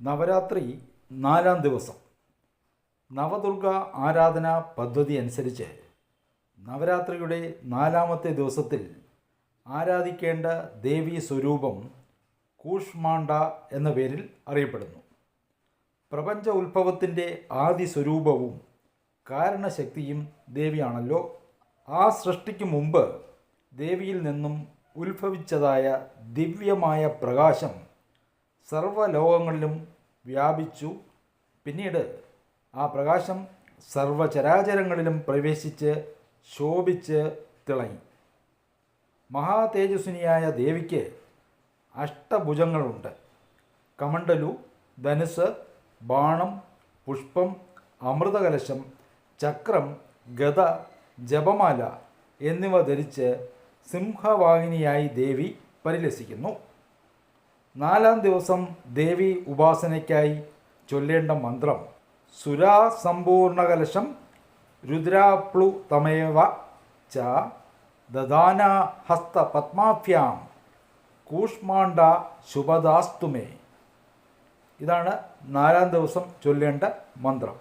നവരാത്രി നാലാം ദിവസം. നവദുർഗ ആരാധന പദ്ധതി അനുസരിച്ച് നവരാത്രിയുടെ നാലാമത്തെ ദിവസത്തിൽ ആരാധിക്കേണ്ട ദേവീ സ്വരൂപം കൂഷ്മാണ്ട എന്ന പേരിൽ അറിയപ്പെടുന്നു. പ്രപഞ്ച ഉത്ഭവത്തിന്റെ ആദി സ്വരൂപവും കാരണശക്തിയും ദേവിയാണല്ലോ. ആ സൃഷ്ടിക്ക് മുമ്പ് ദേവിയിൽ നിന്നും ഉത്ഭവിച്ചതായ ദിവ്യമായ പ്രകാശം സർവലോകങ്ങളിലും വ്യാപിച്ചു. പിന്നീട് ആ പ്രകാശം സർവചരാചരങ്ങളിലും പ്രവേശിച്ച് ശോഭിച്ച് തിളങ്ങി. മഹാതേജസ്വിനിയായ ദേവിക്ക് അഷ്ടഭുജങ്ങളുണ്ട്. കമണ്ടലു ധനുസ് ബാണം പുഷ്പം അമൃതകലശം ചക്രം ഗത ജപമാല എന്നിവ ധരിച്ച് സിംഹവാഹിനിയായി ദേവി പരിലസിക്കുന്നു. നാലാം ദിവസം ദേവി ഉപാസനയ്ക്കായി ചൊല്ലേണ്ട മന്ത്രം സുരാ സമ്പൂർണകലശം രുദ്രാപ്ലു തമേവ ച ദദാന ഹസ്ത പത്മാഭ്യാം കൂഷ്മാണ്ട ശുഭദാസ്തുമേ. ഇതാണ് നാലാം ദിവസം ചൊല്ലേണ്ട മന്ത്രം.